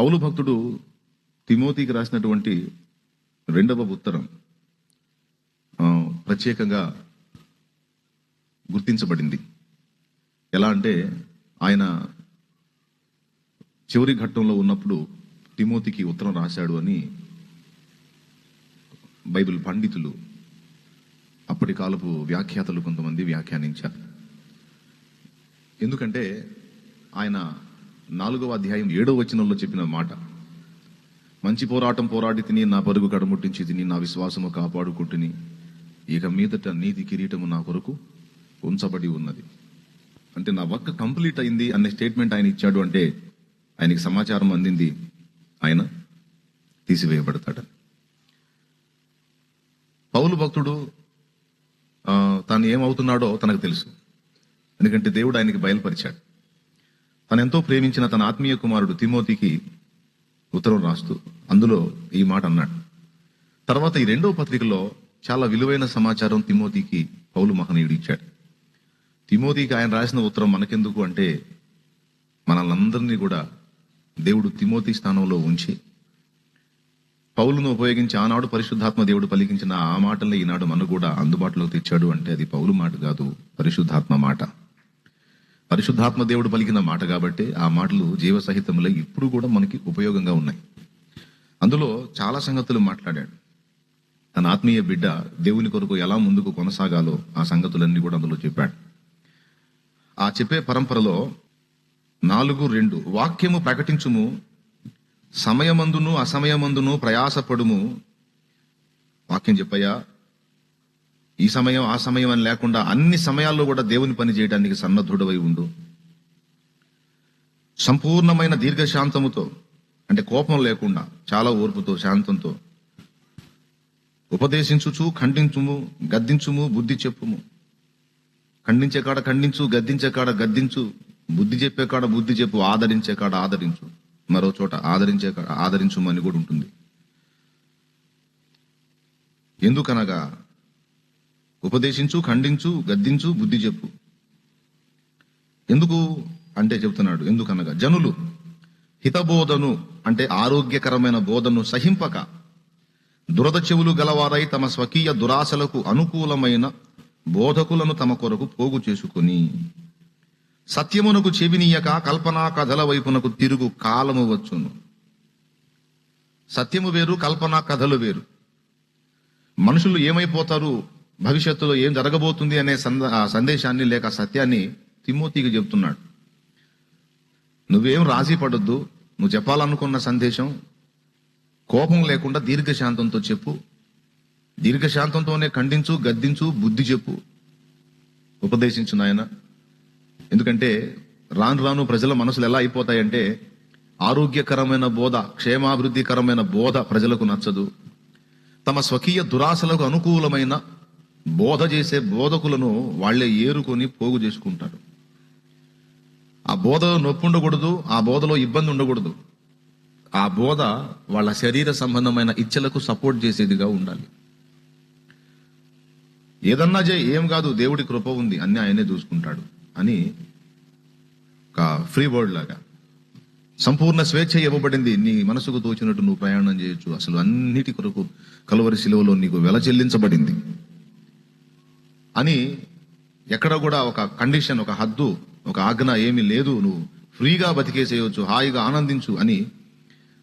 పౌలు భక్తుడు తిమోతికి రాసినటువంటి రెండవ ఉత్తరం ప్రత్యేకంగా గుర్తించబడింది. ఎలా అంటే ఆయన చివరి ఘట్టంలో ఉన్నప్పుడు తిమోతికి ఉత్తరం రాశాడు అని బైబిల్ పండితులు అప్పటి కాలపు వ్యాఖ్యాతలు కొంతమంది వ్యాఖ్యానించారు. ఎందుకంటే ఆయన నాలుగవ అధ్యాయం ఏడవ వచనంలో చెప్పిన మాట. మంచి పోరాటం పోరాడి తిని నా పరుగు కడముట్టించి తిని నా విశ్వాసము కాపాడుకుంటుని ఇక మీదట నీతి కిరీటము నా కొరకు ఉంచబడి ఉన్నది. అంటే నా వర్క్ కంప్లీట్ అయింది అనే స్టేట్మెంట్ ఆయన ఇచ్చాడు అంటే ఆయనకి సమాచారం అందింది ఆయన తీసివేయబడతాడని పౌలు భక్తుడు తాను ఏమవుతున్నాడో తనకు తెలుసు. ఎందుకంటే దేవుడు ఆయనకి బయలుపరిచాడు. తనెంతో ఎంతో ప్రేమించిన తన ఆత్మీయ కుమారుడు తిమోతికి ఉత్తరం రాస్తూ అందులో ఈ మాట అన్నాడు. తర్వాత ఈ రెండో పత్రికలో చాలా విలువైన సమాచారం తిమోతికి పౌలు మహనీయుడు ఇచ్చాడు తిమోతికి ఆయన రాసిన ఉత్తరం మనకెందుకు అంటే మనల్నందరినీ కూడా దేవుడు తిమోతి స్థానంలో ఉంచి పౌలును ఉపయోగించి ఆనాడు పరిశుద్ధాత్మ దేవుడు పలికించిన ఆ మాటలే ఈనాడు మనకు కూడా అందుబాటులోకి తెచ్చాడు అంటే అది పౌలు మాట కాదు పరిశుద్ధాత్మ మాట. పరిశుద్ధాత్మ దేవుడు పలికిన మాట కాబట్టి ఆ మాటలు జీవసహితములై ఇప్పుడు కూడా మనకి ఉపయోగంగా ఉన్నాయి. అందులో చాలా సంగతులు మాట్లాడాడు. తన ఆత్మీయ బిడ్డ దేవుని కొరకు ఎలా ముందుకు కొనసాగాలో ఆ సంగతులన్నీ కూడా అందులో చెప్పాడు. ఆ చెప్పే పరంపరలో నాలుగు రెండు వాక్యము ప్రకటించుము సమయమందును అసమయమందును ప్రయాసపడుము. వాక్యం చెప్పయ్యా ఈ సమయం ఆ సమయం అని లేకుండా అన్ని సమయాల్లో కూడా దేవుని పని చేయడానికి సన్నద్ధుడవై ఉండు. సంపూర్ణమైన దీర్ఘశాంతముతో అంటే కోపం లేకుండా చాలా ఓర్పుతో శాంతంతో ఉపదేశించుచు ఖండించుము గద్దించుము బుద్ధి చెప్పుము. ఖండించే కాడ ఖండించు గద్దించే కాడ గద్దించు బుద్ధి చెప్పే కాడ బుద్ధి చెప్పు ఆదరించే కాడ ఆదరించు. మరో చోట ఆదరించే కాడ ఆదరించుము అని కూడా ఉంటుంది. ఎందుకనగా ఉపదేశించు ఖండించు గద్దించు బుద్ధి చెప్పు. ఎందుకు అంటే చెప్తున్నాడు ఎందుకనగా జనులు హితబోధను అంటే ఆరోగ్యకరమైన బోధను సహింపక దురద చెవులు గలవారై తమ స్వకీయ దురాశలకు అనుకూలమైన బోధకులను తమ కొరకు పోగు చేసుకొని సత్యమునకు చెవినీయక కల్పనా కథల వైపునకు తిరుగు కాలము వచ్చును. సత్యము వేరు కల్పనా కథలు వేరు. మనుషులు ఏమైపోతారు? భవిష్యత్తులో ఏం జరగబోతుంది అనే సంద- సందేశాన్ని లేక సత్యాన్ని తిమ్మోతికి చెప్తున్నాడు. నువ్వేం రాజీ పడొద్దు నువ్వు చెప్పాలనుకున్న సందేశం కోపం లేకుండా దీర్ఘశాంతంతో చెప్పు. దీర్ఘశాంతంతోనే ఖండించు గద్దించు బుద్ధి చెప్పు. ఉపదేశించు నాయన. ఎందుకంటే రాను రాను ప్రజల మనసులు ఎలా అయిపోతాయంటే ఆరోగ్యకరమైన బోధ క్షేమాభివృద్ధికరమైన బోధ ప్రజలకు నచ్చదు. తమ స్వకీయ దురాశలకు అనుకూలమైన బోధ చేసే బోధకులను వాళ్ళే ఏరుకొని పోగు చేసుకుంటారు. ఆ బోధ నొప్పి ఉండకూడదు ఆ బోధలో ఇబ్బంది ఉండకూడదు. ఆ బోధ వాళ్ళ శరీర సంబంధమైన ఇచ్చలకు సపోర్ట్ చేసేదిగా ఉండాలి. ఏదన్నా చే ఏం కాదు దేవుడి కృప ఉంది అన్ని ఆయనే చూసుకుంటాడు అని ఒక ఫ్రీ వర్డ్ లాగా. సంపూర్ణ స్వేచ్ఛ ఇవ్వబడింది నీ మనసుకు తోచినట్టు నువ్వు ప్రయాణం చేయొచ్చు అసలు అన్నిటి కొరకు కలువరి శిలువలో నీకు వెల చెల్లించబడింది. అని ఎక్కడ కూడా ఒక కండిషన్ ఒక హద్దు ఒక ఆజ్ఞ ఏమీ లేదు. నువ్వు ఫ్రీగా బతికేసేయచ్చు హాయిగా ఆనందించు అని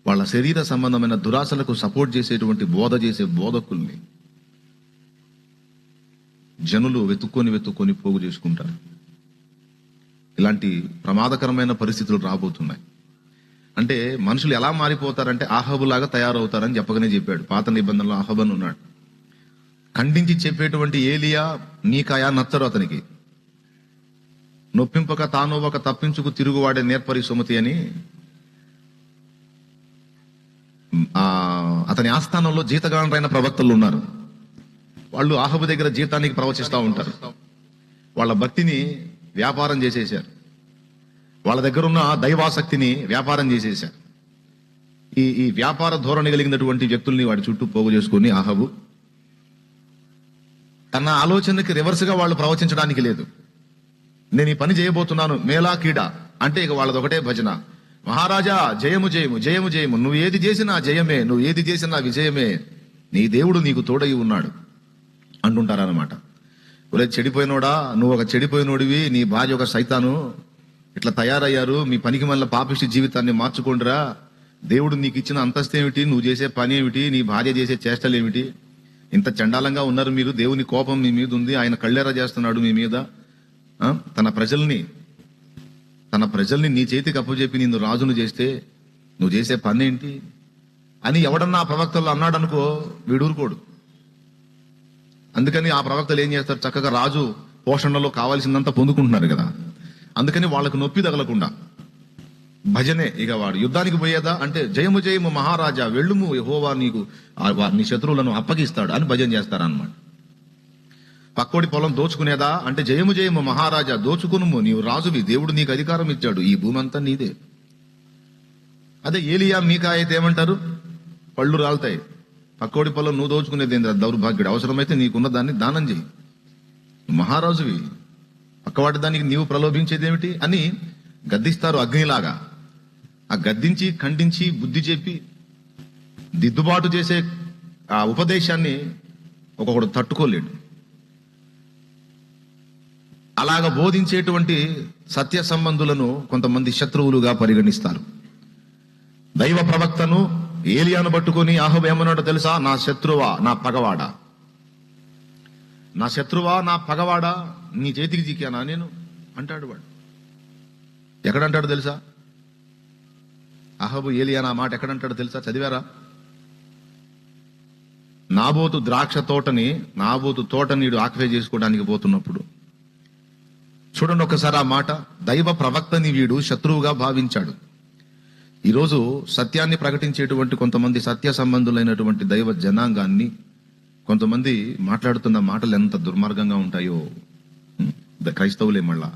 వాళ్ళ శరీర సంబంధమైన దురాశలకు సపోర్ట్ చేసేటువంటి బోధ చేసే బోధకుల్ని జనులు వెతుక్కొని వెతుక్కొని పోగు చేసుకుంటారు. ఇలాంటి ప్రమాదకరమైన పరిస్థితులు రాబోతున్నాయి. అంటే మనుషులు ఎలా మారిపోతారంటే ఆహబులాగా తయారవుతారని చెప్పగానే చెప్పాడు. పాత నిబంధనలో ఆహబన్ ఉన్నాడు. ఖండించి చెప్పేటువంటి ఏలియా నీకాయా నచ్చరు అతనికి. నొప్పింపక తాను ఒక తప్పించుకు తిరుగువాడే నేర్పరి సుమతి అని ఆ, అతని ఆస్థానంలో జీతగానరైన ప్రవక్తలు ఉన్నారు. వాళ్ళు ఆహబు దగ్గర జీతానికి ప్రవచిస్తూ ఉంటారు. వాళ్ళ భక్తిని వ్యాపారం చేసేశారు. వాళ్ళ దగ్గర ఉన్న దైవాసక్తిని వ్యాపారం చేసేశారు. ఈ ఈ వ్యాపార ధోరణి కలిగినటువంటి వ్యక్తుల్ని వాడి చుట్టూ పోగు చేసుకుని ఆహబు తన ఆలోచనకి రివర్స్గా వాళ్ళు ప్రవచించడానికి లేదు. నేను ఈ పని చేయబోతున్నాను మేలా కీడ అంటే ఇక వాళ్ళది ఒకటే భజన. మహారాజా జయము జయము జయము జయము. నువ్వు ఏది చేసినా జయమే నువ్వు ఏది చేసినా విజయమే. నీ దేవుడు నీకు తోడై ఉన్నాడు. అంటుంటారనమాట ఒరే చెడిపోయినోడా? నువ్వు ఒక చెడిపోయినోడివి నీ భార్య ఒక సైతాను. ఇట్లా తయారయ్యారు మీ పనికి మళ్ళీ పాపిష్టి జీవితాన్ని మార్చుకోండిరా. దేవుడు నీకు ఇచ్చిన అంతస్తు ఏమిటి నువ్వు చేసే పని ఏమిటి నీ భార్య చేసే చేష్టలు ఏమిటి ఇంత చండాలంగా ఉన్నారు మీరు దేవుని కోపం మీ మీద ఉంది ఆయన కళ్ళెరా చేస్తున్నాడు మీ మీద. తన ప్రజల్ని తన ప్రజల్ని నీ చేతికి అప్పచెప్పి నిన్ను రాజును చేస్తే నువ్వు చేసే పని ఏంటి అని ఎవడన్నా ఆ ప్రవక్తలు అన్నాడు అనుకో వీడూరుకోడు. అందుకని ఆ ప్రవక్తలు ఏం చేస్తారు? చక్కగా రాజు పోషణలో కావాల్సిందంతా పొందుకుంటున్నారు కదా. అందుకని వాళ్ళకు నొప్పి తగలకుండా. భజనే. ఇక వాడు యుద్ధానికి పోయేదా? అంటే జయము జయము మహారాజా వెళ్ళుము యహోవా నీకు నీ శత్రువులను అప్పగిస్తాడు అని భజన చేస్తారనమాట పక్కోడి పొలం దోచుకునేదా? అంటే జయము జయము మహారాజా దోచుకునుము నీవు రాజువి దేవుడు నీకు అధికారం ఇచ్చాడు ఈ భూమి అంతా నీదే. అదే ఏలియా మీకా అయితే ఏమంటారు? పళ్ళు రాలుతాయి. పక్కోడి పొలం నువ్వు దోచుకునేది ఏంది దౌర్భాగ్యుడు అవసరమైతే నీకున్న దాన్ని దానం చేయి మహారాజువి పక్కవాటి దానికి నీవు ప్రలోభించేదేమిటి అని గద్దిస్తారు అగ్నిలాగా. ఆ గద్దించి ఖండించి బుద్ధి చెప్పి దిద్దుబాటు చేసే ఆ ఉపదేశాన్ని ఒకడు తట్టుకోలేడు. అలాగ బోధించేటువంటి సత్య సంబంధులను కొంతమంది శత్రువులుగా పరిగణిస్తారు. దైవ ప్రవక్తను ఏలియాను పట్టుకొని ఆహబ ఏమన్నాడో తెలుసా? నా శత్రువా నా పగవాడా. నా శత్రువా నా పగవాడా నీ చేతికి చిక్కానా నేను అంటాడు వాడు. ఎక్కడంటాడు తెలుసా? అహబు ఏలియా నా మాట ఎక్కడంటాడు తెలుసా? చదివారా? నాబోతు ద్రాక్ష తోటని నాబోతు తోటని నీడు ఆక్వే చేసుకోవడానికి పోతున్నప్పుడు. చూడండి ఒకసారి ఆ మాట. దైవ ప్రవక్తని వీడు శత్రువుగా భావించాడు. ఈరోజు సత్యాన్ని ప్రకటించేటువంటి కొంతమంది సత్య సంబంధులైనటువంటి దైవ జనాంగాన్ని కొంతమంది మాట్లాడుతున్న మాటలు ఎంత దుర్మార్గంగా ఉంటాయో. ద- క్రైస్తవులే మళ్ళా.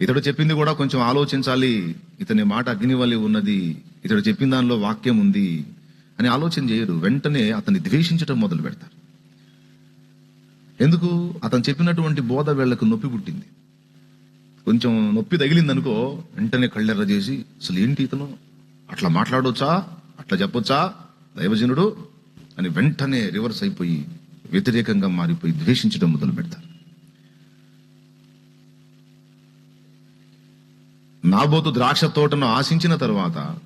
ఇతడు చెప్పింది కూడా కొంచెం ఆలోచించాలి. ఇతని మాట అగ్నివల్లి ఉన్నది. ఇతడు చెప్పిన దానిలో వాక్యం ఉంది అని ఆలోచన చేయరు వెంటనే అతన్ని ద్వేషించడం మొదలు పెడతారు. ఎందుకు? అతను చెప్పినటువంటి బోధ వీళ్ళకు నొప్పి పుట్టింది. కొంచెం నొప్పి తగిలిందనుకో వెంటనే కళ్ళెర్ర చేసి అసలు ఏంటి ఇతను? అట్లా మాట్లాడొచ్చా? అట్లా చెప్పొచ్చా? దైవజనుడు? అని వెంటనే రివర్స్ అయిపోయి వ్యతిరేకంగా మారిపోయి ద్వేషించడం మొదలు పెడతారు. నాబోతు ద్రాక్ష తోటను ఆశించిన తరువాత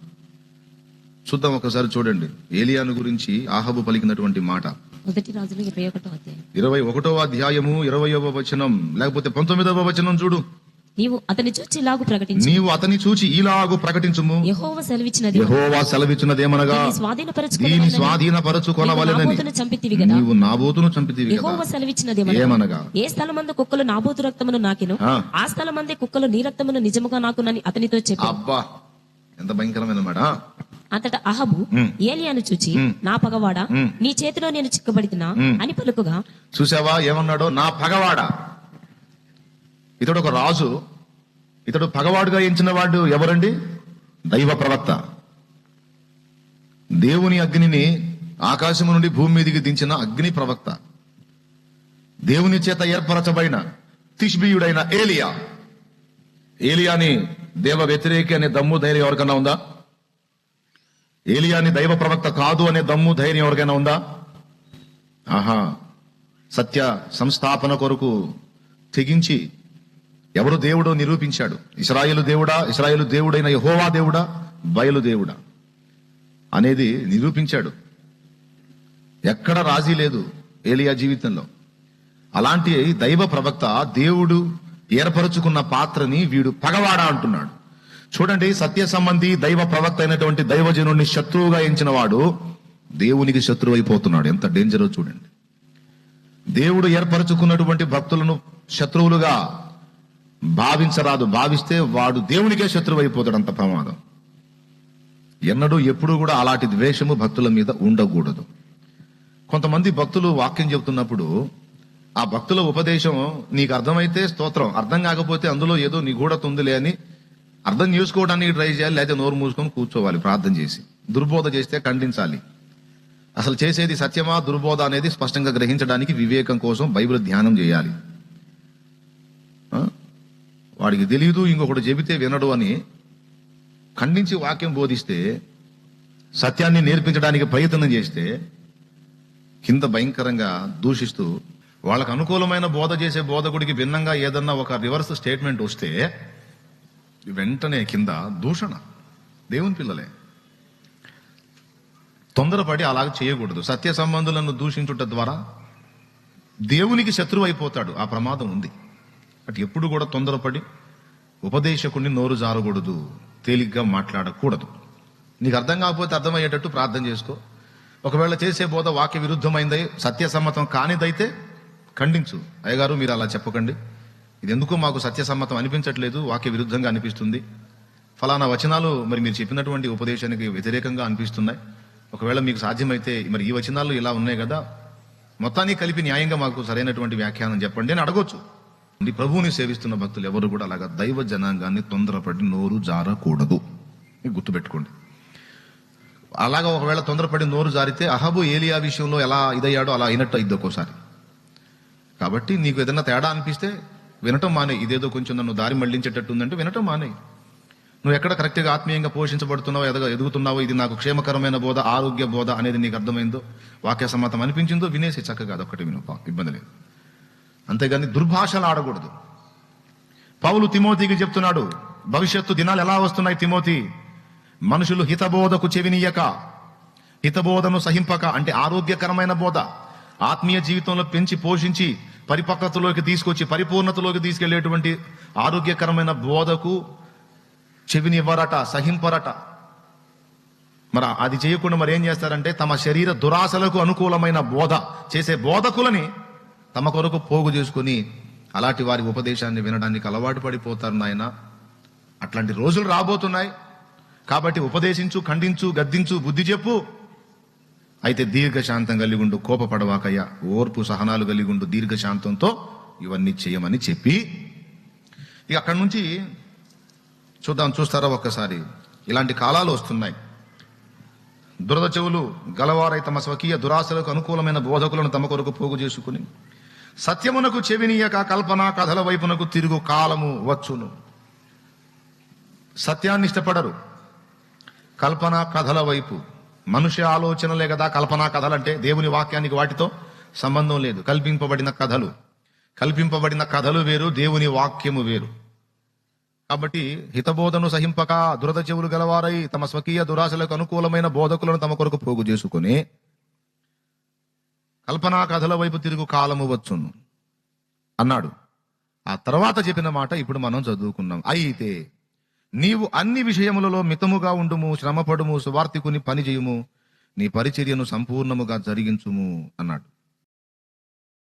చూద్దాం ఒకసారి చూడండి. ఏలియాను గురించి ఆహబు పలికినటువంటి మాట. మొదటి రాజులు ఇరవై ఒకటో అధ్యాయం. ఇరవై అధ్యాయము ఇరవయవ వచనం లేకపోతే పంతొమ్మిదవ వచనం చూడు. నీవు అతని చూచి ఇలాగు ప్రకటించి. నీవు అతని చూచి ఇలాగు ప్రకటించుము. యెహోవా సెలవిచ్చినది. యెహోవా సెలవిచ్చినదేమనగా దీన్ని దీని స్వాధీనపరచుకొనవలెనని. చంపితివి కదా నీవు నాబోతును చంపితివి యెహోవా ఏమనగా? ఏ స్థలమందు కుక్కలు నాబోతు రక్తమును నాకెను? ఆ. స్థలమందే కుక్కలు నీ రక్తమును నిజముగా నాకునని అతనితో చెప్పి. అబ్బా! ఎంత భయంకరమైన మాట అంతటా అహబు. ఏలియాను చూచి. నా పగవాడా. నీ చేతిలో నేను చిక్కబడితినా? ఉమ్. అని పలుకుగా చూసావా? ఏమన్నాడో? నా పగవాడ? ఇతడు ఒక రాజు ఇతడు పగవాడుగా ఎంచిన వాడు ఎవరండి? దైవ ప్రవక్త. దేవుని అగ్నిని ఆకాశము నుండి భూమి మీదికి దించిన అగ్ని ప్రవక్త. దేవుని చేత ఏర్పరచబడిన తిష్బీయుడైన ఏలియా. ఏలియాని దేవ వ్యతిరేకి అనే దమ్ము ధైర్యం ఎవరికైనా ఉందా? ఏలియాని దైవ ప్రవక్త కాదు అనే దమ్ము ధైర్యం ఎవరికైనా ఉందా? ఆహా సత్య సంస్థాపన కొరకు తెగించి ఎవరు దేవుడో నిరూపించాడు? ఇస్రాయేలు దేవుడా? ఇస్రాయేలు దేవుడైన యహోవా దేవుడా? బయలు దేవుడా? అనేది నిరూపించాడు. ఎక్కడ రాజీ లేదు ఏలియా జీవితంలో. అలాంటి దైవ ప్రవక్త దేవుడు ఏర్పరచుకున్న పాత్రని వీడు పగవాడా అంటున్నాడు. చూడండి సత్య సంబంధి దైవ ప్రవక్త అయినటువంటి దైవజనుడిని శత్రువుగా ఎంచిన వాడు దేవునికి శత్రువు అయిపోతున్నాడు. ఎంత డేంజరో చూడండి. దేవుడు ఏర్పరచుకున్నటువంటి భక్తులను శత్రువులుగా భావించరాదు భావిస్తే వాడు దేవునికే శత్రువు అయిపోతాడు అంత ప్రమాదం. ఎన్నడూ ఎప్పుడూ కూడా అలాంటి ద్వేషము భక్తుల మీద ఉండకూడదు. కొంతమంది భక్తులు వాక్యం చెబుతున్నప్పుడు ఆ భక్తుల ఉపదేశం నీకు అర్థమైతే స్తోత్రం అర్థం కాకపోతే అందులో ఏదో నిగూఢత ఉందిలే అని అర్థం చేసుకోవడానికి ట్రై చేయాలి లేకపోతే నోరు మూసుకొని కూర్చోవాలి ప్రార్థన చేసి. దుర్బోధ చేస్తే ఖండించాలి. అసలు చేసేది సత్యమా దుర్బోధ అనేది స్పష్టంగా గ్రహించడానికి వివేకం కోసం బైబిల్ ధ్యానం చేయాలి. వాడికి తెలియదు ఇంకొకటి చెబితే వినడు అని ఖండించి వాక్యం బోధిస్తే సత్యాన్ని నేర్పించడానికి ప్రయత్నం చేస్తే కింద భయంకరంగా దూషిస్తూ వాళ్ళకు అనుకూలమైన బోధ చేసే బోధకుడికి భిన్నంగా ఏదన్నా ఒక రివర్స్ స్టేట్మెంట్ వస్తే వెంటనే కింద దూషణ. దేవుని పిల్లలే. తొందరపడి అలాగ చేయకూడదు. సత్య సంబంధులను దూషించుట ద్వారా దేవునికి శత్రువు అయిపోతాడు. ఆ ప్రమాదం ఉంది. అటు ఎప్పుడు కూడా తొందరపడి ఉపదేశకుడిని నోరు జారకూడదు తేలిగ్గా మాట్లాడకూడదు. నీకు అర్థం కాకపోతే అర్థమయ్యేటట్టు ప్రార్థన చేసుకో. ఒకవేళ చేసే బోధ వాక్య విరుద్ధమైంది సత్యసమ్మతం కానిదైతే ఖండించు. అయ్యగారు మీరు అలా చెప్పకండి. ఇది ఎందుకు మాకు సత్యసమ్మతం అనిపించట్లేదు వాక్య విరుద్ధంగా అనిపిస్తుంది? ఫలానా వచనాలు మరి మీరు చెప్పినటువంటి ఉపదేశానికి వ్యతిరేకంగా అనిపిస్తున్నాయి. ఒకవేళ మీకు సాధ్యమైతే మరి ఈ వచనాలు ఇలా ఉన్నాయి కదా. మొత్తాన్ని కలిపి న్యాయంగా మాకు సరైనటువంటి వ్యాఖ్యానం చెప్పండి అని అడగొచ్చు. ఈ ప్రభువుని సేవిస్తున్న భక్తులు ఎవరు కూడా అలాగా దైవ జనాంగాన్ని తొందరపడి నోరు జారకూడదు. గుర్తుపెట్టుకోండి. అలాగా ఒకవేళ తొందరపడి నోరు జారితే అహబు ఏలియా విషయంలో ఎలా ఇదయ్యాడో అలా అయినట్టు అయింది ఒక్కోసారి. కాబట్టి నీకు ఏదైనా తేడా అనిపిస్తే వినటం మానే. ఇదేదో కొంచెం నన్ను దారి మళ్ళించేటట్టు ఉందంటే వినటం మానే. నువ్వు ఎక్కడ కరెక్ట్గా ఆత్మీయంగా పోషించబడుతున్నావో ఎదగ ఎదుగుతున్నావో ఇది నాకు క్షేమకరమైన బోధ ఆరోగ్య బోధ అనేది నీకు అర్థమైందో వాక్య సమ్మతం అనిపించిందో వినేసి చక్కగా అదొకటి విను. ఇబ్బంది లేదు. అంతేగాని దుర్భాషలు ఆడకూడదు. పౌలు తిమోతికి చెప్తున్నాడు భవిష్యత్తు దినాలు ఎలా వస్తున్నాయి తిమోతి? మనుషులు హితబోధకు చెవినీయక హితబోధను సహింపక అంటే ఆరోగ్యకరమైన బోధ. ఆత్మీయ జీవితంలో పెంచి పోషించి పరిపక్వతలోకి తీసుకొచ్చి పరిపూర్ణతలోకి తీసుకెళ్ళేటువంటి ఆరోగ్యకరమైన బోధకు చెవినివ్వరట సహింపరట. మరి అది చేయకుండా మరి ఏం చేస్తారంటే తమ శరీర దురాశలకు అనుకూలమైన బోధ చేసే బోధకులని తమ కొరకు పోగు చేసుకుని అలాంటి వారి ఉపదేశాన్ని వినడానికి అలవాటు పడిపోతారు నాయన. అట్లాంటి రోజులు రాబోతున్నాయి. కాబట్టి ఉపదేశించు ఖండించు గద్దించు బుద్ధి చెప్పు. అయితే దీర్ఘశాంతం కలిగి ఉండు కోపపడవాకయ్యా. ఓర్పు సహనాలు కలిగి ఉండు దీర్ఘశాంతంతో ఇవన్నీ చేయమని చెప్పి. ఇక అక్కడి నుంచి చూద్దాం చూస్తారా ఒక్కసారి? ఇలాంటి కాలాలు వస్తున్నాయి. దురద చెవులు గలవారై తమ స్వకీయ దురాశలకు అనుకూలమైన బోధకులను తమ కొరకు పోగు చేసుకుని సత్యమునకు చెవినీయక కల్పన కథల వైపునకు తిరుగు కాలము వచ్చును. సత్యాన్ని ఇష్టపడరు. కల్పన కథల వైపు. మనుష్య ఆలోచనలే కదా కల్పనా కథలంటే దేవుని వాక్యానికి వాటితో సంబంధం లేదు. కల్పింపబడిన కథలు. కల్పింపబడిన కథలు వేరు దేవుని వాక్యము వేరు. కాబట్టి హితబోధను సహింపక దురద చెవులు గలవారై తమ స్వకీయ దురాశలకు అనుకూలమైన బోధకులను తమ కొరకు పోగు చేసుకుని కల్పనా కథల వైపు తిరుగు కాలము వచ్చును. అన్నాడు. ఆ తర్వాత చెప్పిన మాట ఇప్పుడు మనం చదువుకున్నాం. అయితే నీవు అన్ని విషయములలో మితముగా ఉండుము శ్రమపడుము సువార్తికుని పని చేయుము నీ పరిచర్యను సంపూర్ణముగా జరిగించుము అన్నాడు.